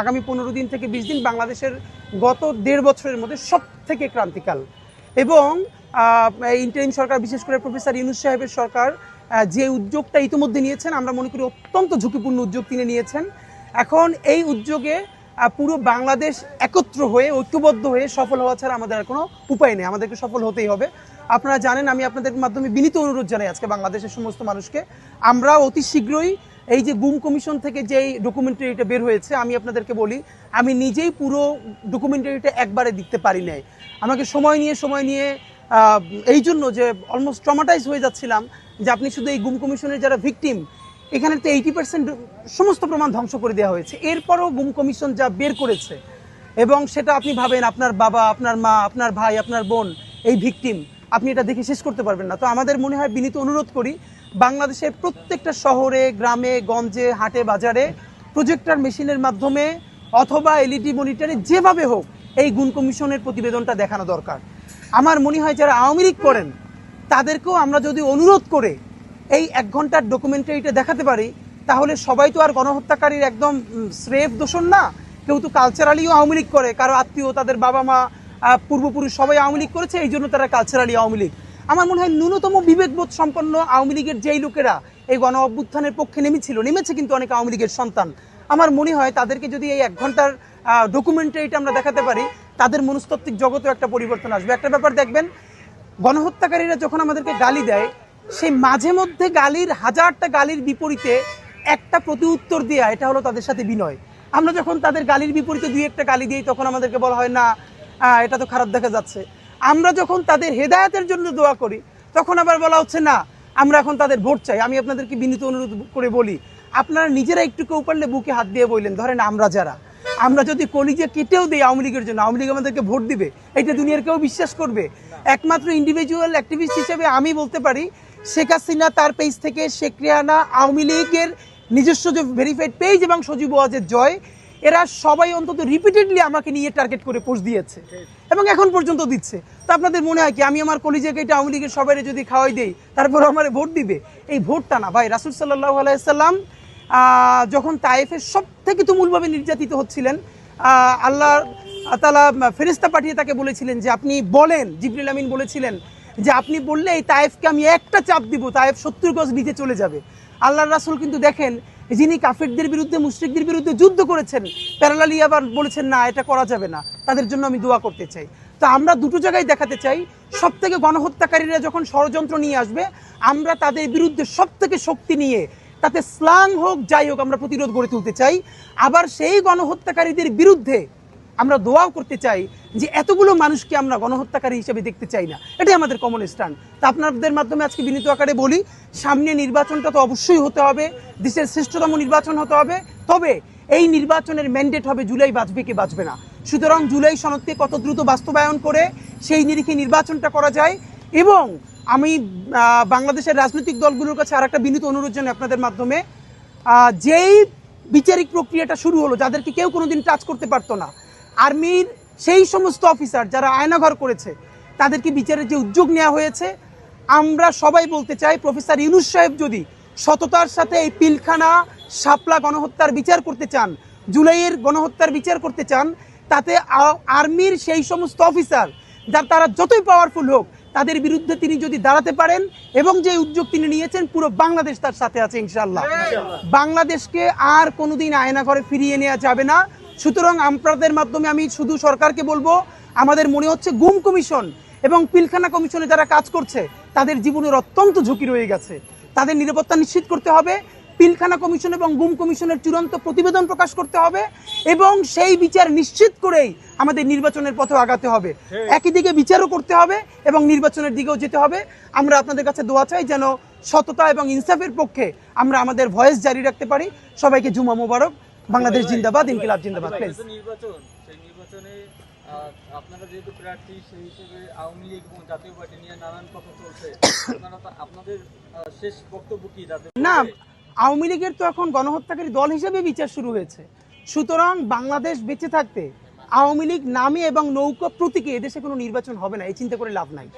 আগামী পনেরো দিন থেকে বিশ দিন বাংলাদেশের গত দেড় বছরের মধ্যে সব থেকে ক্রান্তিকাল। এবং ইন্টারিম সরকার, বিশেষ করে প্রফেসর ইউনুস সাহেবের সরকার যে উদ্যোগটা ইতিমধ্যে নিয়েছেন, আমরা মনে করি অত্যন্ত ঝুঁকিপূর্ণ উদ্যোগ তিনি নিয়েছেন। এখন এই উদ্যোগে পুরো বাংলাদেশ একত্র হয়ে, ঐক্যবদ্ধ হয়ে সফল হওয়া ছাড়া আমাদের আর কোনো উপায় নেই। আমাদেরকে সফল হতেই হবে। আপনারা জানেন, আমি আপনাদের মাধ্যমে বিনীত অনুরোধ জানাই আজকে বাংলাদেশের সমস্ত মানুষকে। আমরা অতি শীঘ্রই এই যে গুম কমিশন থেকে যেই ডকুমেন্টারিটা বের হয়েছে, আমি আপনাদেরকে বলি, আমি নিজেই পুরো ডকুমেন্টারিটা একবারে দেখতে পারি নাই। আমাকে সময় নিয়ে সময় নিয়ে এই জন্য যে অলমোস্ট ট্রমাটাইজ হয়ে যাচ্ছিলাম যে আপনি শুধু এই গুম কমিশনের যারা ভিকটিম এখানে তো এইটি পার্সেন্ট সমস্ত প্রমাণ ধ্বংস করে দেওয়া হয়েছে। এরপরও গুম কমিশন যা বের করেছে, এবং সেটা আপনি ভাবেন আপনার বাবা, আপনার মা, আপনার ভাই, আপনার বোন, এই ভিকটিম আপনি এটা দেখে শেষ করতে পারবেন না। তো আমাদের মনে হয় বিনীত অনুরোধ করি বাংলাদেশের প্রত্যেকটা শহরে, গ্রামে, গঞ্জে, হাটে, বাজারে প্রজেক্টার মেশিনের মাধ্যমে অথবা এলইডি মনিটরে যেভাবে হোক এই গুণ কমিশনের প্রতিবেদনটা দেখানো দরকার। আমার মনে হয় যারা আওয়ামী লীগ করেন, তাদেরকেও আমরা যদি অনুরোধ করে এই এক ঘণ্টার ডকুমেন্টারিটা দেখাতে পারি, তাহলে সবাই তো আর গণহত্যাকারীর একদম স্রেফ দোষণ না। কেউ তো কালচারালিও আওয়ামী লীগ করে, কারও আত্মীয়, তাদের বাবা মা পূর্বপুরুষ সবাই আওয়ামী লীগ করেছে এই জন্য তারা কালচারালি আওয়ামী লীগ। আমার মনে হয় ন্যূনতম বিবেকবোধ সম্পন্ন আওয়ামী লীগের যেই লোকেরা এই গণ অভ্যুত্থানের পক্ষে নেমেছিল, নেমেছে কিন্তু অনেক আওয়ামী লীগের সন্তান। আমার মনে হয় তাদেরকে যদি এই এক ঘণ্টার ডকুমেন্টারিটা আমরা দেখাতে পারি, তাদের মনস্তাত্ত্বিক জগতেও একটা পরিবর্তন আসবে। একটা ব্যাপার দেখবেন, গণহত্যাকারীরা যখন আমাদেরকে গালি দেয়, সেই মাঝে মধ্যে গালির, হাজারটা গালির বিপরীতে একটা প্রতি উত্তর দেওয়া এটা হলো তাদের সাথে বিনয়। আমরা যখন তাদের গালির বিপরীতে দুই একটা গালি দিই, তখন আমাদেরকে বলা হয়, না এটা তো খারাপ দেখা যাচ্ছে। আমরা যখন তাদের হেদায়েতের জন্য দোয়া করি, তখন আবার বলা হচ্ছে, না, আমরা এখন তাদের ভোট চাই। আমি আপনাদেরকে বিনীত অনুরোধ করে বলি, আপনারা নিজেরা একটু কেউ পারলে বুকে হাত দিয়ে বললেন, ধরেন আমরা যারা, আমরা যদি কলিজে কেটেও দিই আওয়ামী লীগের জন্য, আওয়ামী লীগ আমাদেরকে ভোট দিবে, এটা দুনিয়ার কেউ বিশ্বাস করবে? একমাত্র ইন্ডিভিজুয়াল অ্যাক্টিভিস্ট হিসেবে আমি বলতে পারি, শেখ হাসিনা তার পেজ থেকে শেখ রেহানা আওয়ামী লীগের নিজস্ব যে ভেরিফাইড পেজ এবং সজীব ওয়াজের জয়, এরা সবাই অন্তত রিপিটেডলি আমাকে নিয়ে টার্গেট করে পোস্ট দিয়েছে। এবং এখন পর্যন্ত দিচ্ছে। তো আপনাদের মনে হয় কি, আমি আমার কলিজাকে এটা আওয়ামী লীগের সবাই যদি খাওয়াই দেই, তারপর আমার ভোট দিবে? এই ভোটটা না। ভাই, রাসুল সাল্লাহ আলাইসাল্লাম যখন তায়েফের সব থেকে তুমুলভাবে নির্যাতিত হচ্ছিলেন আল্লাহ তালা ফেরিস্তা পাঠিয়ে তাকে বলেছিলেন যে, আপনি বলেন, জিবরিল আমিন বলেছিলেন যে, আপনি বললে এই তায়েফকে আমি একটা চাপ দিব, তায়েফ সত্তর গজ নিচে চলে যাবে। আল্লাহর রাসুল কিন্তু দেখেন যিনি কাফেরদের বিরুদ্ধে, মুশ্রিকদের বিরুদ্ধে যুদ্ধ করেছেন, প্যারালালি আবার বলেছেন, না, এটা করা যাবে না। তাদের জন্য আমি দোয়া করতে চাই। তো আমরা দুটো জায়গায় দেখাতে চাই। সব থেকে গণহত্যাকারীরা যখন ষড়যন্ত্র নিয়ে আসবে, আমরা তাদের বিরুদ্ধে সব থেকে শক্তি নিয়ে, তাতে স্লাং হোক, যাই হোক, আমরা প্রতিরোধ গড়ে তুলতে চাই। আবার সেই গণহত্যাকারীদের বিরুদ্ধে আমরা দোয়াও করতে চাই যে এতগুলো মানুষকে আমরা গণহত্যাকারী হিসেবে দেখতে চাই না। এটাই আমাদের কমন স্ট্যান্ড তা আপনাদের মাধ্যমে আজকে বিনীত আকারে বলি, সামনে নির্বাচনটা তো অবশ্যই হতে হবে, দেশের শ্রেষ্ঠতম নির্বাচন হতে হবে, তবে এই নির্বাচনের ম্যান্ডেট হবে জুলাই বাঁচবে কি বাঁচবে না। সুতরাং জুলাই সনদকে কত দ্রুত বাস্তবায়ন করে সেই নিরিখে নির্বাচনটা করা যায় এবং আমি বাংলাদেশের রাজনৈতিক দলগুলোর কাছে আর একটা বিনীত অনুরোধ জানাই আপনাদের মাধ্যমে। যেই বিচারিক প্রক্রিয়াটা শুরু হলো, যাদেরকে কেউ কোনোদিন টাচ করতে পারতো না আর্মির সেই সমস্ত অফিসার যারা আয়নাঘর করেছে তাদেরকে বিচারের যে উদ্যোগ নেওয়া হয়েছে আমরা সবাই বলতে চাই প্রফেসর ইউনুস সাহেব যদি সততার সাথে এই পিলখানা শাপলা গণহত্যার বিচার করতে চান জুলাইয়ের গণহত্যার বিচার করতে চান তাতে আর্মির সেই সমস্ত অফিসার যার তারা যতই পাওয়ারফুল হোক তাদের বিরুদ্ধে তিনি যদি দাঁড়াতে পারেন এবং যে উদ্যোগ তিনি নিয়েছেন পুরো বাংলাদেশ তার সাথে আছে ইনশাল্লাহ বাংলাদেশকে আর কোনোদিন আয়না ঘরে ফিরিয়ে নেওয়া যাবে না। সুতরাং আপনাদের মাধ্যমে আমি শুধু সরকারকে বলব আমাদের মনে হচ্ছে গুম কমিশন এবং পিলখানা কমিশনে যারা কাজ করছে তাদের জীবনের অত্যন্ত ঝুঁকি রয়ে গেছে। তাদের নিরাপত্তা নিশ্চিত করতে হবে পিলখানা কমিশন এবং গুম কমিশনের চূড়ান্ত প্রতিবেদন প্রকাশ করতে হবে এবং সেই বিচার নিশ্চিত করেই আমাদের নির্বাচনের পথে আগাতে হবে। একই দিকে বিচারও করতে হবে এবং নির্বাচনের দিকেও যেতে হবে। আমরা আপনাদের কাছে দোয়া চাই যেন সততা এবং ইনসাফের পক্ষে আমরা আমাদের ভয়েস জারি রাখতে পারি। সবাইকে জুমা মোবারক। বাংলাদেশ জিন্দাবাদ ইনকিলাব জিন্দাবাদ প্লিজ নির্বাচন সেই নির্বাচনে আপনারা যেহেতু প্রার্থী সেই হিসেবে আওয়ামী লীগ এবং জাতীয় পার্টি নিয়ে নানান কথা চলছে। আপনারা তো আপনাদের শেষ বক্তব্য কি যাতে না আওয়ামী লীগের তো এখন গণহত্যাকারী দল হিসেবে বিচার শুরু হয়েছে। সুতরাং বাংলাদেশ বেঁচে থাকতে আওয়ামী লীগ নামে এবং নৌকা প্রতীকে এদেশে কোনো নির্বাচন হবে না এই চিন্তা করে লাভ নাই।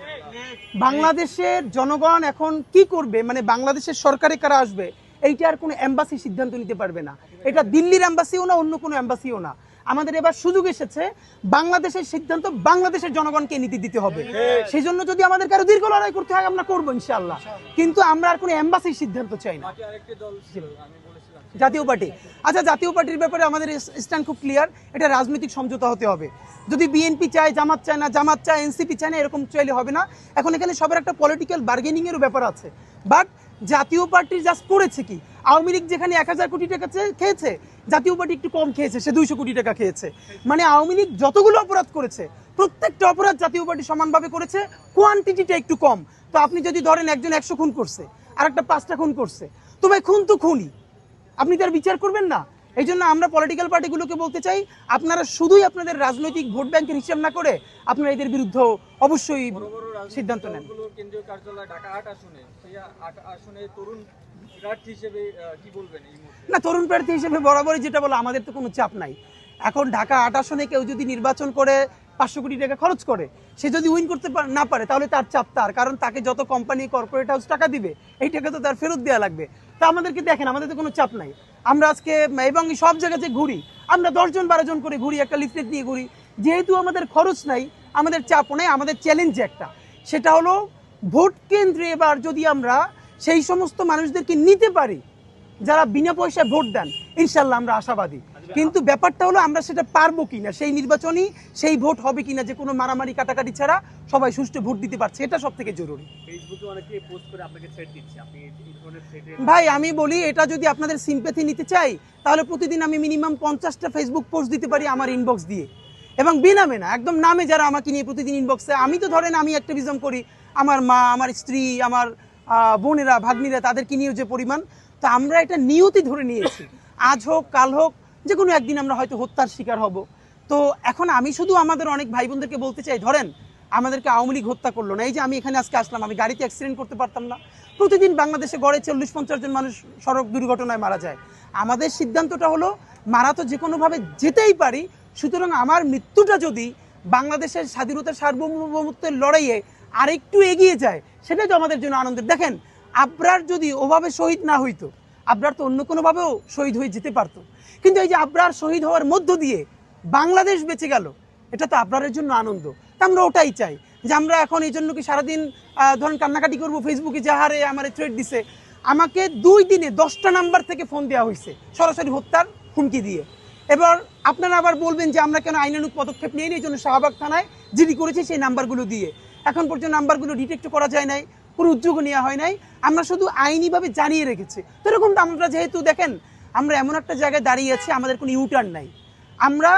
বাংলাদেশের জনগণ এখন কি করবে? মানে বাংলাদেশের সরকারে কারা আসবে? এইটা আর কোনো এম্বাসি সিদ্ধান্ত নিতে পারবে না। এটা দিল্লির অ্যাম্বাসিও না, অন্য কোনো অ্যাম্বাসিও না। আমাদের এবার সুযোগ এসেছে, বাংলাদেশের সিদ্ধান্ত বাংলাদেশের জনগণকে নীতি দিতে হবে। সেই জন্য যদি আমাদের কারও দীর্ঘ লড়াই করতে হয়, আমরা করব ইনশাআল্লাহ। কিন্তু আমরা আর কোনো অ্যাম্বাসির সিদ্ধান্ত চাই না। জাতীয় পার্টি। আচ্ছা জাতীয় পার্টির ব্যাপারে আমাদের স্ট্যান্ড খুব ক্লিয়ার এটা রাজনৈতিক সমঝোতা হতে হবে। যদি বিএনপি চায়, জামাত চায় না, জামাত চায় এনসিপি চায় না, এরকম চাইলে হবে না। এখন এখানে সবার একটা পলিটিক্যাল বার্গেনিংয়েরও ব্যাপার আছে। বাট জাতীয় পার্টি জাস্ট করেছে কি? আওয়ামী লীগ যেখানে এক হাজার কোটি টাকা খেয়েছে, জাতীয় পার্টি একটু কম খেয়েছে, সে দুইশো কোটি টাকা খেয়েছে। মানে আওয়ামী লীগ যতগুলো অপরাধ করেছে, প্রত্যেকটা অপরাধ জাতীয় পার্টি সমানভাবে করেছে কোয়ান্টিটিটা একটু কম। তো আপনি যদি ধরেন একজন একশো খুন করছে আর একটা পাঁচটা খুন করছে, তো ভাই খুন তো খুনই। আপনি তার বিচার করবেন না। এই জন্য আমরা পলিটিক্যাল পার্টিগুলোকে বলতে চাই আপনারা শুধুই আপনাদের রাজনৈতিক ভোট ব্যাংকের হিসাব না করে আপনারা এদের বিরুদ্ধে অবশ্যই সিদ্ধান্ত নেন। কেন্দ্রীয় কার্যালয় ঢাকা আট আসনে সেই আট আসনে তরুণ প্রার্থী হিসেবে আহ, কি বলবেন না তরুণ প্রার্থী হিসেবে বরাবরই যেটা বলো আমাদের তো কোনো চাপ নাই। এখন ঢাকা আট আসনে কেউ যদি নির্বাচন করে পাঁচশো কোটি টাকা খরচ করে সে যদি উইন করতে না পারে তাহলে তার চাপ তার কারণ তাকে যত কোম্পানি কর্পোরেট হাউস টাকা দিবে এই টাকা তো তার ফেরত দেওয়া লাগবে। তা আমাদেরকে দেখেন, আমাদের তো কোনো চাপ নাই। আমরা আজকে, এবং সব জায়গাতে ঘুরি, আমরা দশজন বারো জন করে ঘুরি, একটা লিফলেট নিয়ে ঘুরি। যেহেতু আমাদের খরচ নাই, আমাদের চাপ নাই, আমাদের চ্যালেঞ্জ একটা। সেটা হলো ভোট কেন্দ্রে এবার যদি আমরা সেই সমস্ত মানুষদেরকে নিতে পারি, যারা বিনা পয়সায় ভোট দেন, ইনশাল্লাহ আমরা আশাবাদী। কিন্তু ব্যাপারটা হলো আমরা সেটা পারব কিনা সেই নির্বাচনই সেই ভোট হবে কিনা যে কোনো মারামারি কাটাকাটি ছাড়া সবাই সুষ্ঠু ভোট দিতে পারছে এটা সব থেকে জরুরি ভাই আমি বলি এটা যদি আপনাদের সিম্পেথি নিতে চাই তাহলে প্রতিদিন আমি মিনিমাম পঞ্চাশটা ফেসবুক পোস্ট দিতে পারি আমার ইনবক্স দিয়ে। এবং বিনামে না একদম নামে যারা আমাকে নিয়ে প্রতিদিন ইনবক্সে আমি তো ধরেন আমি অ্যাক্টিভিজম করি আমার মা আমার স্ত্রী আমার বোনেরা ভাগ্নিরা তাদেরকে নিয়েও যে পরিমাণ তো আমরা এটা নিয়তি ধরে নিয়েছি। আজ হোক কাল হোক যে কোনো একদিন আমরা হয়তো হত্যার শিকার হব। তো এখন আমি শুধু আমাদের অনেক ভাই বোনদেরকে বলতে চাই, ধরেন আমাদেরকে আওয়ামী লীগ হত্যা করল না, এই যে আমি এখানে আজকে আসলাম, আমি গাড়িতে অ্যাক্সিডেন্ট করতে পারতাম না। প্রতিদিন বাংলাদেশে গড়ে চল্লিশ পঞ্চাশ জন মানুষ সড়ক দুর্ঘটনায় মারা যায়। আমাদের সিদ্ধান্তটা হলো, মারা তো যে কোনোভাবে যেতেই পারি, সুতরাং আমার মৃত্যুটা যদি বাংলাদেশের স্বাধীনতা সার্বভৌমত্বের লড়াইয়ে আরেকটু এগিয়ে যায়, সেটাই তো আমাদের জন্য আনন্দের। দেখেন, আবরার যদি ওভাবে শহীদ না হইতো আবরার তো অন্য কোনোভাবেও শহীদ হয়ে যেতে পারতো। কিন্তু এই যে আবরার শহীদ হওয়ার মধ্য দিয়ে বাংলাদেশ বেঁচে গেল, এটা তো আবরারের জন্য আনন্দ। তা আমরা ওটাই চাই যে আমরা এখন এই জন্য কি সারাদিন ধরেন কান্নাকাটি করব, ফেসবুকে যাহারে আমার থ্রেড দিছে, আমাকে দুই দিনে দশটা নাম্বার থেকে ফোন দেওয়া হয়েছে সরাসরি হত্যার হুমকি দিয়ে। এবার আপনারা আবার বলবেন যে আমরা কেন আইনানুক পদক্ষেপ নিয়ে এই জন্য শাহবাগ থানায় জিডি করেছি সেই নাম্বারগুলো দিয়ে। এখন পর্যন্ত নাম্বারগুলো ডিটেক্ট করা যায় নাই। কোনো উদ্যোগ নেওয়া হয় নাই। আমরা শুধু আইনিভাবে জানিয়ে রেখেছি। তো এরকম তো আমরা যেহেতু দেখেন আমরা এমন একটা জায়গায় দাঁড়িয়ে আছি আমাদের কোনো ইউটার্ন নাই। আমরা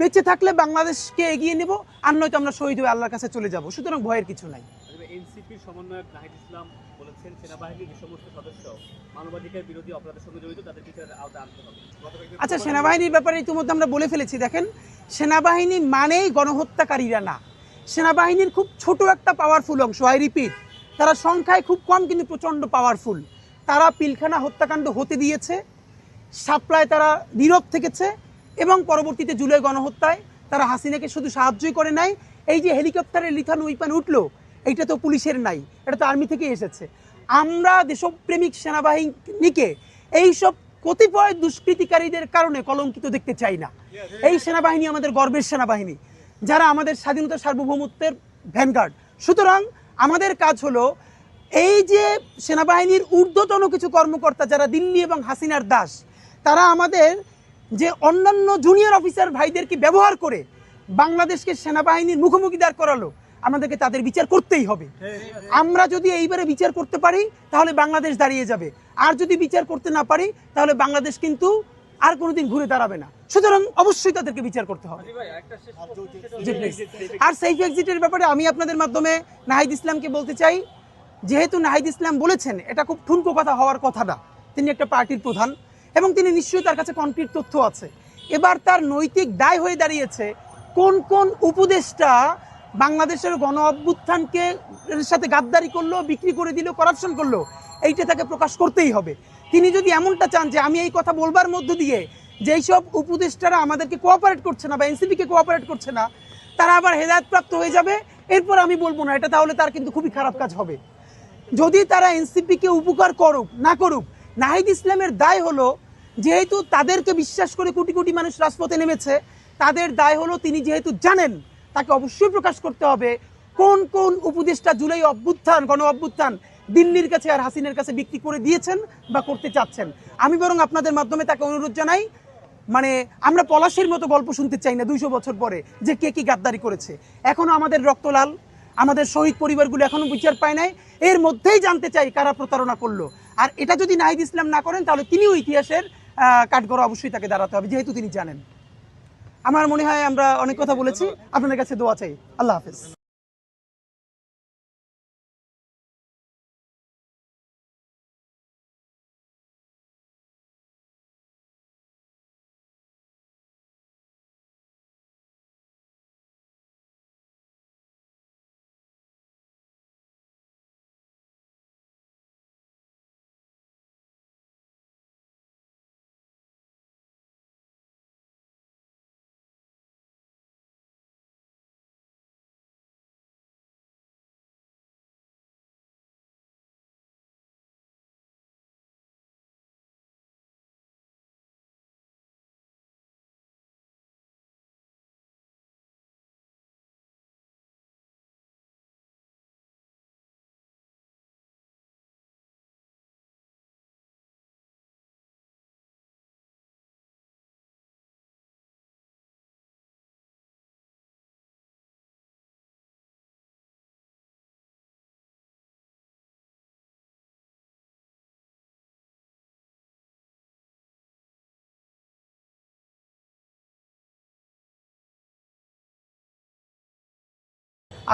বেঁচে থাকলে বাংলাদেশকে এগিয়ে নেব আর নয়তো আমরা শহীদ হয়ে আল্লাহর কাছে চলে যাব। সুতরাং ভয়ের কিছু নাই। এনসিপির সমন্বয়ক নাহিদ ইসলাম বলেছেন সেনাবাহিনীর যে সমস্ত সদস্য মানবাধিকার বিরোধী অপরাধের সঙ্গে জড়িত তাদের বিচারের আনতে হবে। আচ্ছা সেনাবাহিনীর ব্যাপারে ইতিমধ্যে আমরা বলে ফেলেছি দেখেন সেনাবাহিনী মানেই গণহত্যাকারীরা না। সেনাবাহিনীর খুব ছোট একটা পাওয়ারফুল অংশ আই রিপিট তারা সংখ্যায় খুব কম কিন্তু প্রচণ্ড পাওয়ারফুল তারা পিলখানা হত্যাকাণ্ড হতে দিয়েছে সাপ্লায় তারা নীরব থেকেছে এবং পরবর্তীতে জুলাই গণহত্যায় তারা হাসিনাকে শুধু সাহায্যই করে নাই। এই যে হেলিকপ্টারে লিথান উইপান উঠল, এইটা তো পুলিশের নাই, এটা তো আর্মি থেকে এসেছে। আমরা দেশপ্রেমিক সেনাবাহিনীকে এইসব কতিপয় দুষ্কৃতিকারীদের কারণে কলঙ্কিত দেখতে চাই না। এই সেনাবাহিনী আমাদের গর্বের সেনাবাহিনী, যারা আমাদের স্বাধীনতা সার্বভৌমত্বের ভ্যানগার্ড সুতরাং আমাদের কাজ হলো এই যে সেনাবাহিনীর ঊর্ধ্বতন কিছু কর্মকর্তা যারা দিল্লি এবং হাসিনার দাস, তারা আমাদের যে অন্যান্য জুনিয়র অফিসার ভাইদেরকে ব্যবহার করে বাংলাদেশকে সেনাবাহিনীর মুখোমুখি দাঁড় করালো, আমাদেরকে তাদের বিচার করতেই হবে। আমরা যদি এইবারে বিচার করতে পারি, তাহলে বাংলাদেশ দাঁড়িয়ে যাবে। আর যদি বিচার করতে না পারি, তাহলে বাংলাদেশ কিন্তু আর কোনোদিন ঘুরে দাঁড়াবে না। সুতরাং অবশ্যই তাদেরকে বিচার করতে হবে। আর সেফ এক্সিটের ব্যাপারে আমি আপনাদের মাধ্যমে নাহিদ ইসলামকে বলতে চাই, যেহেতু নাহিদ ইসলাম বলেছেন, এটা খুব ঠুনকো কথা হওয়ার কথা না তিনি একটা পার্টির প্রধান এবং তিনি নিশ্চয়ই তার কাছে কনক্রিট তথ্য আছে। এবার তার নৈতিক দায় হয়ে দাঁড়িয়েছে কোন কোন উপদেষ্টা বাংলাদেশের গণ অভ্যুত্থানকে সাথে গাদ্দারি করল, বিক্রি করে দিল করাপশন করল, এইটা তাকে প্রকাশ করতেই হবে। তিনি যদি এমনটা চান যে আমি এই কথা বলবার মধ্য দিয়ে যেই সব উপদেষ্টারা আমাদেরকে কোঅপারেট করছে না বা এনসিপিকে কোঅপারেট করছে না, তারা আবার হেদায়তপ্রাপ্ত হয়ে যাবে, এরপর আমি বলব না, এটা তাহলে তার কিন্তু খুবই খারাপ কাজ হবে। যদি তারা এনসিপিকে উপকার করুক, না করুক, নাহিদ ইসলামের দায় হলো যেহেতু তাদেরকে বিশ্বাস করে কোটি কোটি মানুষ রাজপথে নেমেছে, তাদের দায় হলো তিনি যেহেতু জানেন তাকে অবশ্যই প্রকাশ করতে হবে। কোন কোন উপদেষ্টা জুলাই অভ্যুত্থান, গণ অভ্যুত্থান দিল্লির কাছে আর হাসিনের কাছে বিক্রি করে দিয়েছেন বা করতে চাচ্ছেন। আমি বরং আপনাদের মাধ্যমে তাকে অনুরোধ জানাই মানে আমরা পলাশের মতো গল্প শুনতে চাই না দুইশো বছর পরে যে কে কি গাদ্দারি করেছে। এখনও আমাদের রক্ত লাল, আমাদের শহীদ পরিবারগুলো এখনও বিচার পায় নাই, এর মধ্যেই জানতে চাই কারা প্রতারণা করল। আর এটা যদি নাহিদ ইসলাম না করেন, তাহলে তিনিও ইতিহাসের কাঠগড় অবশ্যই তাকে দাঁড়াতে হবে, যেহেতু তিনি জানেন। আমার মনে হয় আমরা অনেক কথা বলেছি, আপনাদের কাছে দোয়া চাই। আল্লাহ হাফেজ।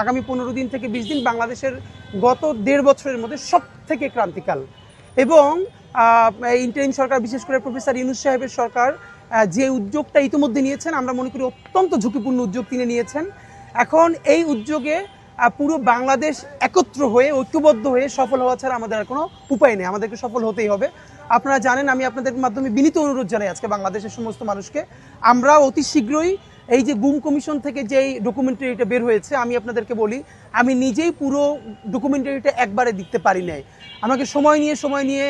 আগামী পনেরো দিন থেকে বিশ দিন বাংলাদেশের গত দেড় বছরের মধ্যে সব থেকে ক্রান্তিকাল। এবং ইন্টারিম সরকার, বিশেষ করে প্রফেসর ইউনুস সাহেবের সরকার যে উদ্যোগটা ইতিমধ্যে নিয়েছেন, আমরা মনে করি অত্যন্ত ঝুঁকিপূর্ণ উদ্যোগ তিনি নিয়েছেন। এখন এই উদ্যোগে পুরো বাংলাদেশ একত্র হয়ে, ঐক্যবদ্ধ হয়ে সফল হওয়া ছাড়া আমাদের আর কোনো উপায় নেই। আমাদেরকে সফল হতেই হবে। আপনারা জানেন, আমি আপনাদের মাধ্যমে বিনীত অনুরোধ জানাই আজকে বাংলাদেশের সমস্ত মানুষকে। আমরা অতি শীঘ্রই এই যে গুম কমিশন থেকে যেই ডকুমেন্টারিটা বের হয়েছে, আমি আপনাদেরকে বলি, আমি নিজেই পুরো ডকুমেন্টারিটা একবারে দেখতে পারি নাই। আমাকে সময় নিয়ে সময় নিয়ে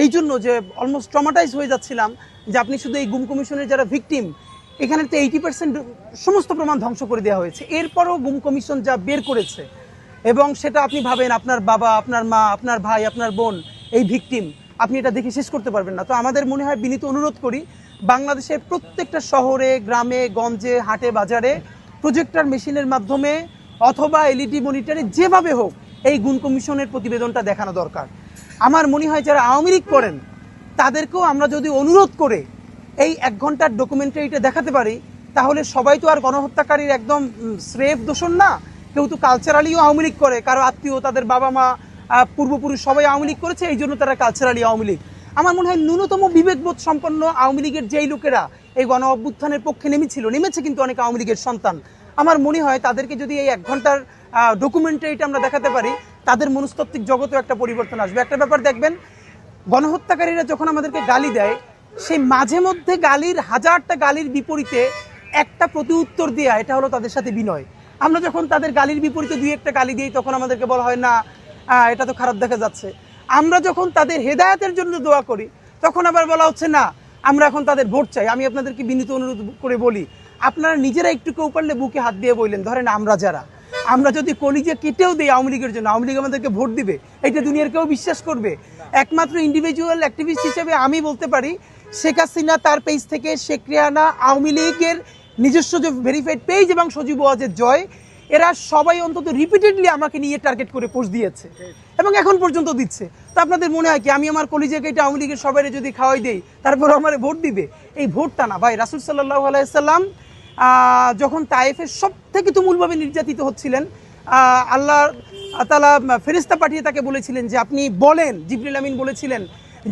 এই জন্য যে অলমোস্ট ট্রমাটাইজ হয়ে যাচ্ছিলাম যে আপনি শুধু এই গুম কমিশনের যারা ভিকটিম এখানে তো এইটি পার্সেন্ট সমস্ত প্রমাণ ধ্বংস করে দেওয়া হয়েছে। এরপরও গুম কমিশন যা বের করেছে, এবং সেটা আপনি ভাবেন আপনার বাবা, আপনার মা, আপনার ভাই, আপনার বোন, এই ভিকটিম আপনি এটা দেখে শেষ করতে পারবেন না। তো আমাদের মনে হয় বিনীত অনুরোধ করি বাংলাদেশের প্রত্যেকটা শহরে, গ্রামে, গঞ্জে, হাটে, বাজারে প্রজেক্টর মেশিনের মাধ্যমে অথবা এলইডি মনিটরে যেভাবে হোক এই গুণ কমিশনের প্রতিবেদনটা দেখানো দরকার। আমার মনে হয় যারা আওয়ামী লীগ করেন, তাদেরকেও আমরা যদি অনুরোধ করে এই এক ঘণ্টার ডকুমেন্টারিটা দেখাতে পারি, তাহলে সবাই তো আর গণহত্যাকারীর একদম স্রেফ দোষণ না। কেউ তো কালচারালিও আওয়ামী লীগ করে, কারও আত্মীয়, তাদের বাবা মা পূর্বপুরুষ সবাই আওয়ামী লীগ করেছে, এই জন্য তারা কালচারালি আওয়ামী লীগ। আমার মনে হয় ন্যূনতম বিবেকবোধ সম্পন্ন আওয়ামী লীগের যেই লোকেরা এই গণ অভ্যুত্থানের পক্ষে নেমেছিল, নেমেছে কিন্তু অনেক আওয়ামী লীগের সন্তান। আমার মনে হয় তাদেরকে যদি এই এক ঘণ্টার ডকুমেন্টারিটা আমরা দেখাতে পারি, তাদের মনস্তাত্ত্বিক জগতেও একটা পরিবর্তন আসবে। একটা ব্যাপার দেখবেন, গণহত্যাকারীরা যখন আমাদেরকে গালি দেয়, সেই মাঝে মধ্যে গালির, হাজারটা গালির বিপরীতে একটা প্রতি উত্তর দেয়া, এটা হলো তাদের সাথে বিনয়। আমরা যখন তাদের গালির বিপরীতে দুই একটা গালি দিই, তখন আমাদেরকে বলা হয়, না এটা তো খারাপ দেখা যাচ্ছে। আমরা যখন তাদের হেদায়েতের জন্য দোয়া করি, তখন আবার বলা হচ্ছে, না, আমরা এখন তাদের ভোট চাই। আমি আপনাদেরকে বিনীত অনুরোধ করে বলি, আপনারা নিজেরা একটু কেউ পারলে বুকে হাত দিয়ে বললেন, ধরেন আমরা যারা, আমরা যদি কলিজে কেটেও দিই আওয়ামী লীগের জন্য, আওয়ামী লীগ আমাদেরকে ভোট দিবে, এটা দুনিয়ার কেউ বিশ্বাস করবে? একমাত্র ইন্ডিভিজুয়াল অ্যাক্টিভিস্ট হিসেবে আমি বলতে পারি, শেখ হাসিনা তার পেজ থেকে শেখ রেহানা আওয়ামী লীগের নিজস্ব যে ভেরিফাইড পেজ এবং সজীব ওয়াজের জয় এরা সবাই অন্তত রিপিটেডলি আমাকে নিয়ে টার্গেট করে পোস্ট দিয়েছে এবং এখন পর্যন্ত দিচ্ছে। তো আপনাদের মনে হয় কি, আমি আমার কলিজাকে এটা আওয়ামী লীগের সবাই যদি খাওয়াই দেই, তারপর আমার ভোট দিবে? এই ভোটটা না। ভাই, রাসুল সাল্লাহ আলাইসাল্লাম যখন তায়েফের সব থেকে তুমুলভাবে নির্যাতিত হচ্ছিলেন আল্লাহ তালা ফেরিস্তা পাঠিয়ে তাকে বলেছিলেন যে, আপনি বলেন, জিবরিল আমিন বলেছিলেন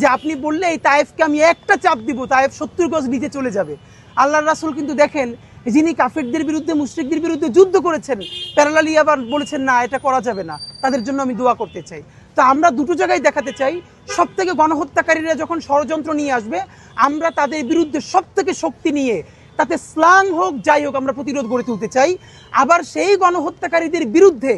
যে, আপনি বললে এই তায়েফকে আমি একটা চাপ দিব, তায়েফ সত্তর গজ নিচে চলে যাবে। আল্লাহর রাসুল কিন্তু দেখেন যিনি কাফেরদের বিরুদ্ধে, মুশ্রিকদের বিরুদ্ধে যুদ্ধ করেছেন, প্যারালালি আবার বলেছেন, না, এটা করা যাবে না। তাদের জন্য আমি দোয়া করতে চাই। তো আমরা দুটো জায়গায় দেখাতে চাই। সব থেকে গণহত্যাকারীরা যখন ষড়যন্ত্র নিয়ে আসবে, আমরা তাদের বিরুদ্ধে সব থেকে শক্তি নিয়ে, তাতে স্লাং হোক, যাই হোক, আমরা প্রতিরোধ গড়ে তুলতে চাই। আবার সেই গণহত্যাকারীদের বিরুদ্ধে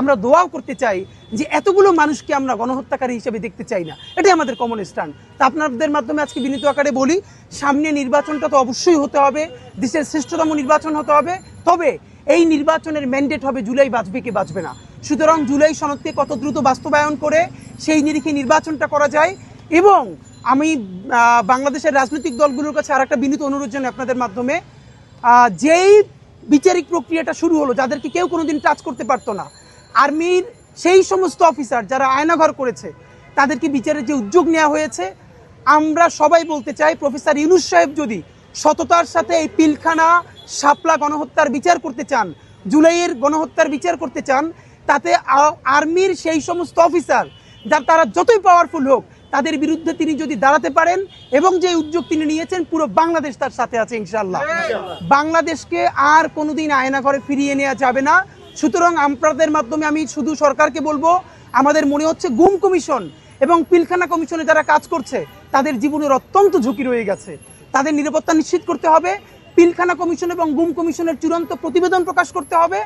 আমরা দোয়াও করতে চাই যে এতগুলো মানুষকে আমরা গণহত্যাকারী হিসেবে দেখতে চাই না। এটাই আমাদের কমন স্ট্যান্ড তা আপনাদের মাধ্যমে আজকে বিনীত আকারে বলি, সামনে নির্বাচনটা তো অবশ্যই হতে হবে, দেশের শ্রেষ্ঠতম নির্বাচন হতে হবে, তবে এই নির্বাচনের ম্যান্ডেট হবে জুলাই বাঁচবে কি বাঁচবে না। সুতরাং জুলাই সনদকে কত দ্রুত বাস্তবায়ন করে সেই নিরিখে নির্বাচনটা করা যায় এবং আমি বাংলাদেশের রাজনৈতিক দলগুলোর কাছে আর একটা বিনীত অনুরোধ জানাই আপনাদের মাধ্যমে। যেই বিচারিক প্রক্রিয়াটা শুরু হলো, যাদেরকে কেউ কোনোদিন টাচ করতে পারতো না আর্মির সেই সমস্ত অফিসার যারা আয়নাঘর করেছে তাদেরকে বিচারের যে উদ্যোগ নেওয়া হয়েছে আমরা সবাই বলতে চাই প্রফেসর ইউনুস সাহেব যদি সততার সাথে এই পিলখানা শাপলা গণহত্যার বিচার করতে চান জুলাইয়ের গণহত্যার বিচার করতে চান তাতে আর্মির সেই সমস্ত অফিসার যার তারা যতই পাওয়ারফুল হোক তাদের বিরুদ্ধে তিনি যদি দাঁড়াতে পারেন এবং যে উদ্যোগ তিনি নিয়েছেন পুরো বাংলাদেশ তার সাথে আছে ইনশাল্লাহ বাংলাদেশকে আর কোনোদিন আয়না ঘরে ফিরিয়ে নেওয়া যাবে না। সুতরাং আপনাদের মাধ্যমে আমি শুধু সরকারকে বলব আমাদের মনে হচ্ছে গুম কমিশন এবং পিলখানা কমিশনে যারা কাজ করছে তাদের জীবনের অত্যন্ত ঝুঁকি রয়ে গেছে। তাদের নিরাপত্তা নিশ্চিত করতে হবে পিলখানা কমিশন এবং গুম কমিশনের চূড়ান্ত প্রতিবেদন প্রকাশ করতে হবে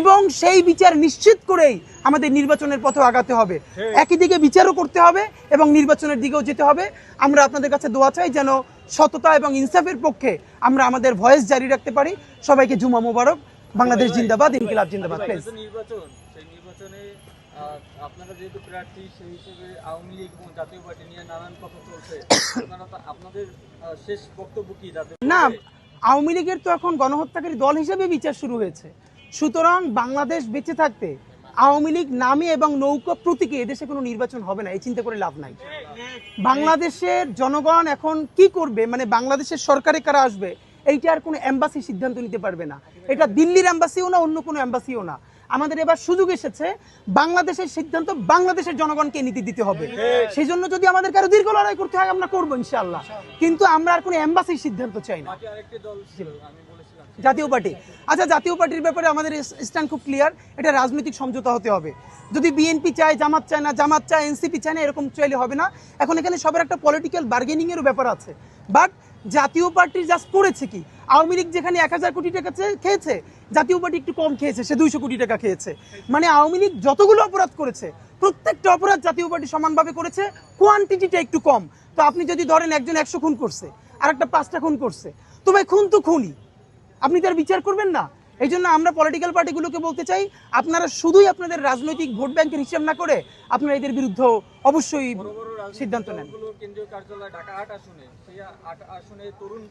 এবং সেই বিচার নিশ্চিত করেই আমাদের নির্বাচনের পথে আগাতে হবে। একই দিকে বিচারও করতে হবে এবং নির্বাচনের দিকেও যেতে হবে। আমরা আপনাদের কাছে দোয়া চাই যেন সততা এবং ইনসাফের পক্ষে আমরা আমাদের ভয়েস জারি রাখতে পারি। সবাইকে জুমা মোবারক। বাংলাদেশ জিন্দাবাদ ইনকিলাব জিন্দাবাদ প্লিজ নির্বাচন সেই নির্বাচনে আপনারা যেহেতু প্রার্থী সেই হিসেবে আওয়ামী লীগ এবং জাতীয় পার্টি নিয়ে নানান কথা চলছে। আপনাদের শেষ বক্তব্য কি? না আওয়ামী লীগের তো এখন গণহত্যাকারী দল হিসেবে বিচার শুরু হয়েছে। সুতরাং বাংলাদেশ বেঁচে থাকতে আওয়ামী লীগ নামে এবং নৌকা প্রতীকে এদেশে কোনো নির্বাচন হবে না এই চিন্তা করে লাভ নাই। বাংলাদেশের জনগণ এখন কি করবে? মানে বাংলাদেশের সরকারে কারা আসবে? এইটা আর কোনো অ্যাম্বাসি সিদ্ধান্ত নিতে পারবে না। এটা দিল্লির অ্যাম্বাসিও না, অন্য কোনো অ্যাম্বাসিও না। আমাদের এবার সুযোগ এসেছে, বাংলাদেশের সিদ্ধান্ত বাংলাদেশের জনগণকে নীতি দিতে হবে। সেই জন্য যদি আমাদের কারও দীর্ঘ লড়াই করতে হয়, আমরা করব ইনশাল্লাহ কিন্তু আমরা আর কোনো অ্যাম্বাসির সিদ্ধান্ত চাই না। জাতীয় পার্টি। আচ্ছা জাতীয় পার্টির ব্যাপারে আমাদের স্ট্যান্ড খুব ক্লিয়ার এটা রাজনৈতিক সমঝোতা হতে হবে। যদি বিএনপি চায়, জামাত চায় না, জামাত চায় এনসিপি চায় না, এরকম চাইলে হবে না। এখন এখানে সবার একটা পলিটিক্যাল বার্গেনিং এরও ব্যাপার আছে। বাট জাতীয় পার্টি জাস্ট করেছে কি? আওয়ামী লীগ যেখানে এক হাজার কোটি টাকা খেয়েছে, জাতীয় পার্টি একটু কম খেয়েছে, সে দুইশো কোটি টাকা খেয়েছে। মানে আওয়ামী লীগ যতগুলো অপরাধ করেছে, প্রত্যেকটা অপরাধ জাতীয় পার্টি সমানভাবে করেছে কোয়ান্টিটিটা একটু কম। তো আপনি যদি ধরেন একজন একশো খুন করছে আর একটা পাঁচটা খুন করছে, তো ভাই খুন তো খুনই। আপনি তার বিচার করবেন না। এই জন্য আমরা পলিটিক্যাল পার্টিগুলোকে বলতে চাই আপনারা শুধুই আপনাদের রাজনৈতিক ভোট ব্যাংকের হিসাব না করে আপনারা এদের বিরুদ্ধে অবশ্যই সিদ্ধান্ত নেন। কেন্দ্রীয় কার্যালয় ঢাকা আট আসনে সেই আট আসনে তরুণ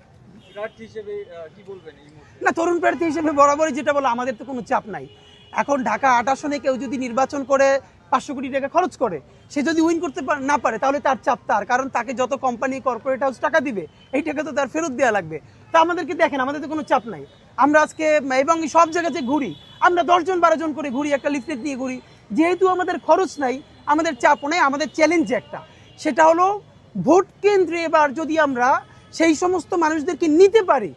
প্রার্থী হিসেবে আহ, কি বলবেন এই মুহূর্তে? না তরুণ প্রার্থী হিসেবে বরাবরই যেটা বলো আমাদের তো কোনো চাপ নাই। এখন ঢাকা আট আসনে কেউ যদি নির্বাচন করে পাঁচশো কোটি টাকা খরচ করে সে যদি উইন করতে না পারে তাহলে তার চাপ তার। কারণ তাকে যত কোম্পানি কর্পোরেট হাউস টাকা দিবে এই টাকা তো তার ফেরত দেওয়া লাগবে। তা আমাদেরকে দেখেন, আমাদের তো কোনো চাপ নাই। আমরা আজকে, এবং সব জায়গাতে ঘুরি, আমরা দশজন বারো জন করে ঘুরি, একটা লিফলেট নিয়ে ঘুরি। যেহেতু আমাদের খরচ নাই, আমাদের চাপ নেই, আমাদের চ্যালেঞ্জ একটা। সেটা হলো ভোট কেন্দ্রে এবার যদি আমরা সেই সমস্ত মানুষদেরকে নিতে পারি,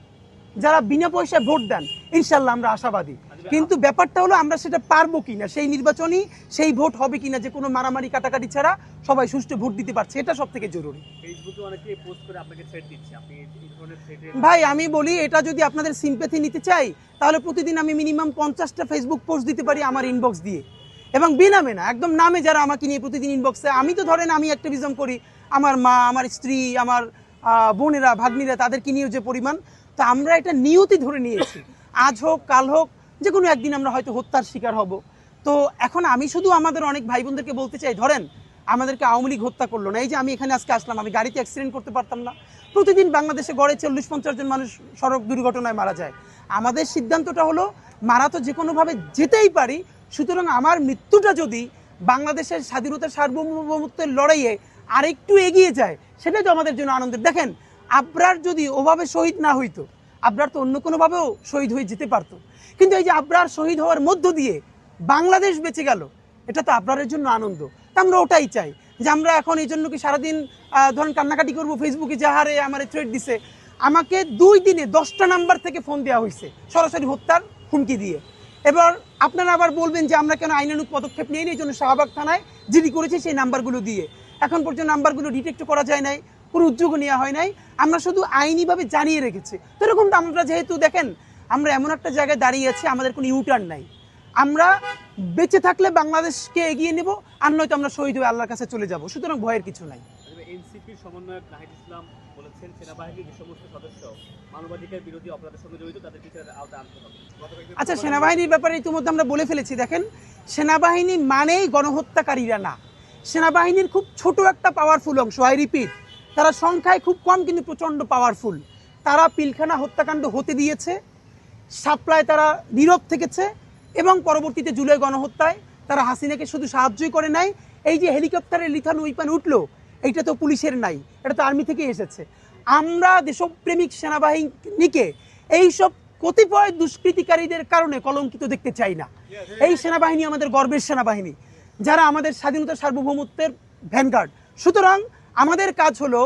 যারা বিনা পয়সায় ভোট দেন, ইনশাল্লাহ আমরা আশাবাদী। কিন্তু ব্যাপারটা হলো আমরা সেটা পারব কিনা সেই নির্বাচনই সেই ভোট হবে কিনা যে কোনো মারামারি কাটাকাটি ছাড়া সবাই সুষ্ঠু ভোট দিতে পারছে এটা সব থেকে জরুরি ভাই আমি বলি এটা যদি আপনাদের সিম্পেথি নিতে চাই তাহলে প্রতিদিন আমি মিনিমাম পঞ্চাশটা ফেসবুক পোস্ট দিতে পারি আমার ইনবক্স দিয়ে। এবং বিনামে না একদম নামে যারা আমাকে নিয়ে প্রতিদিন ইনবক্সে আমি তো ধরেন আমি অ্যাক্টিভিজম করি আমার মা আমার স্ত্রী আমার বোনেরা ভাগ্নিরা তাদেরকে নিয়েও যে পরিমাণ তো আমরা এটা নিয়তি ধরে নিয়েছি। আজ হোক কাল হোক যে কোনো একদিন আমরা হয়তো হত্যার শিকার হব। তো এখন আমি শুধু আমাদের অনেক ভাই বোনদেরকে বলতে চাই, ধরেন আমাদেরকে আওয়ামী লীগ হত্যা করল না, এই যে আমি এখানে আজকে আসলাম, আমি গাড়িতে অ্যাক্সিডেন্ট করতে পারতাম না। প্রতিদিন বাংলাদেশে গড়ে চল্লিশ, পঞ্চাশ জন মানুষ সড়ক দুর্ঘটনায় মারা যায়। আমাদের সিদ্ধান্তটা হলো, মারা তো যে কোনোভাবে যেতেই পারি, সুতরাং আমার মৃত্যুটা যদি বাংলাদেশের স্বাধীনতা সার্বভৌমত্বের লড়াইয়ে আরেকটু এগিয়ে যায়, সেটাই তো আমাদের জন্য আনন্দের। দেখেন, আবরার যদি ওভাবে শহীদ না হইতো, আবরার তো অন্য কোনোভাবেও শহীদ হয়ে যেতে পারতো। কিন্তু এই যে আবরার শহীদ হওয়ার মধ্য দিয়ে বাংলাদেশ বেঁচে গেল, এটা তো আপনাদের জন্য আনন্দ। তা আমরা ওটাই চাই যে আমরা এখন এই জন্য কি সারাদিন ধরেন কান্নাকাটি করব ফেসবুকে যাহারে আমার থ্রেড দিছে, আমাকে দুই দিনে দশটা নাম্বার থেকে ফোন দেওয়া হয়েছে সরাসরি হত্যার হুমকি দিয়ে। এবার আপনারা আবার বলবেন যে আমরা কেন আইনানুক পদক্ষেপ নিয়ে এই জন্য শাহবাগ থানায় জিডি করেছি সেই নাম্বারগুলো দিয়ে। এখন পর্যন্ত নাম্বারগুলো ডিটেক্ট করা যায় নাই, কোনো উদ্যোগও নেওয়া হয় নাই, আমরা শুধু আইনিভাবে জানিয়ে রেখেছি। তো এরকম তো আমরা যেহেতু দেখেন আমরা এমন একটা জায়গায় দাঁড়িয়ে আছি আমাদের কোনো ইউটার্ন নাই। আমরা বেঁচে থাকলে বাংলাদেশকে এগিয়ে নেব আর নয়তো আমরা শহীদ হয়ে আল্লাহর কাছে চলে যাব। সুতরাং ভয়ের কিছু নাই। এনসিপির সমন্বয়ক নাহিদ ইসলাম বলেছেন সেনাবাহিনীর যে সমস্ত সদস্য মানবাধিকার বিরোধী অপরাধের সঙ্গে জড়িত তাদের বিচারের আওতায় আনতে হবে। আচ্ছা সেনাবাহিনীর ব্যাপারে ইতিমধ্যে আমরা বলে ফেলেছি দেখেন সেনাবাহিনী মানেই গণহত্যাকারীরা না। সেনাবাহিনীর খুব ছোট একটা পাওয়ারফুল অংশ আই রিপিট তারা সংখ্যায় খুব কম কিন্তু প্রচণ্ড পাওয়ারফুল তারা পিলখানা হত্যাকাণ্ড হতে দিয়েছে সাপ্লায় তারা নীরব থেকেছে এবং পরবর্তীতে জুলাই গণহত্যায় তারা হাসিনাকে শুধু সাহায্যই করে নাই। এই যে হেলিকপ্টারের লিথান উইপান উঠল, এইটা তো পুলিশের নাই, এটা তো আর্মি থেকে এসেছে। আমরা দেশপ্রেমিক সেনাবাহিনীকে এইসব কতিপয় দুষ্কৃতিকারীদের কারণে কলঙ্কিত দেখতে চাই না। এই সেনাবাহিনী আমাদের গর্বের সেনাবাহিনী, যারা আমাদের স্বাধীনতা সার্বভৌমত্বের ভ্যানগার্ড। সুতরাং আমাদের কাজ হলো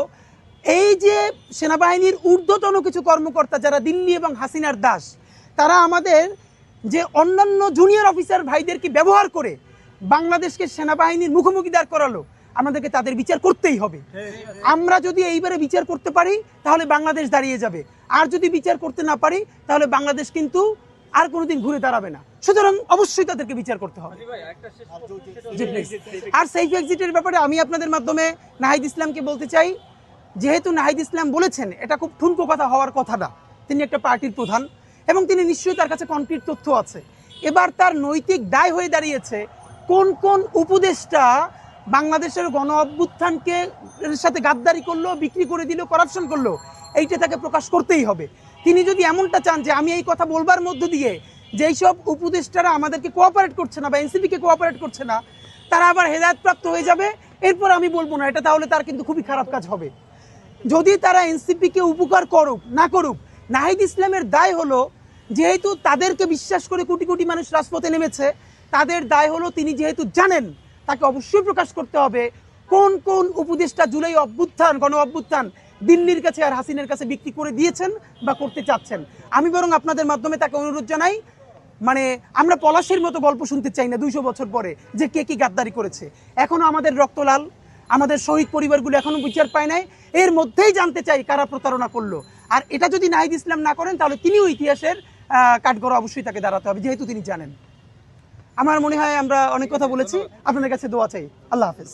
এই যে সেনাবাহিনীর ঊর্ধ্বতন কিছু কর্মকর্তা, যারা দিল্লি এবং হাসিনার দাস তারা আমাদের যে অন্যান্য জুনিয়র অফিসার ভাইদেরকে ব্যবহার করে বাংলাদেশকে সেনাবাহিনীর মুখোমুখি দাঁড় করালো আমাদেরকে তাদের বিচার করতেই হবে। আমরা যদি এইবারে বিচার করতে পারি তাহলে বাংলাদেশ দাঁড়িয়ে যাবে। আর যদি বিচার করতে না পারি তাহলে বাংলাদেশ কিন্তু আর কোনোদিন ঘুরে দাঁড়াবে না। সুতরাং অবশ্যই তাদেরকে বিচার করতে হবে। আর সেফ এক্সিটের ব্যাপারে আমি আপনাদের মাধ্যমে নাহিদ ইসলামকে বলতে চাই। যেহেতু নাহিদ ইসলাম বলেছেন এটা খুব ঠুনকো কথা হওয়ার কথা না। তিনি একটা পার্টির প্রধান। এবং তিনি নিশ্চয়ই তার কাছে কনক্রিট তথ্য আছে। এবার তার নৈতিক দায় হয়ে দাঁড়িয়েছে কোন কোন উপদেষ্টা বাংলাদেশের গণ অভ্যুত্থানকে সাথে গাদ্দারি করল, বিক্রি করে দিল করাপশন করল, এইটা তাকে প্রকাশ করতেই হবে। তিনি যদি এমনটা চান যে আমি এই কথা বলবার মধ্য দিয়ে যেই সব উপদেষ্টারা আমাদেরকে কোঅপারেট করছে না বা এনসিপিকে কোঅপারেট করছে না, তারা আবার হেদায়তপ্রাপ্ত হয়ে যাবে, এরপর আমি বলব না, এটা তাহলে তার কিন্তু খুবই খারাপ কাজ হবে। যদি তারা এনসিপিকে উপকার করুক, না করুক নাহিদ ইসলামের দায় হলো, যেহেতু তাদেরকে বিশ্বাস করে কোটি কোটি মানুষ রাজপথে নেমেছে, তাদের দায় হলো তিনি যেহেতু জানেন তাকে অবশ্যই প্রকাশ করতে হবে। কোন কোন উপদেষ্টা জুলাই অভ্যুত্থান, গণ অভ্যুত্থান দিল্লির কাছে আর হাসিনের কাছে বিক্রি করে দিয়েছেন বা করতে চাচ্ছেন? আমি বরং আপনাদের মাধ্যমে তাকে অনুরোধ জানাই মানে আমরা পলাশের মতো গল্প শুনতে চাই না দুইশো বছর পরে যে কে কি গাদ্দারি করেছে। এখনও আমাদের রক্তলাল আমাদের শহীদ পরিবারগুলো এখনও বিচার পায় নাই। এর মধ্যেই জানতে চাই কারা প্রতারণা করল। আর এটা যদি নাহিদ ইসলাম না করেন, তাহলে তিনিও ইতিহাসের কাঠগড় অবশ্যই তাকে দাঁড়াতে হবে, যেহেতু তিনি জানেন। আমার মনে হয় আমরা অনেক কথা বলেছি। আপনাদের কাছে দোয়া চাই। আল্লাহ হাফেজ।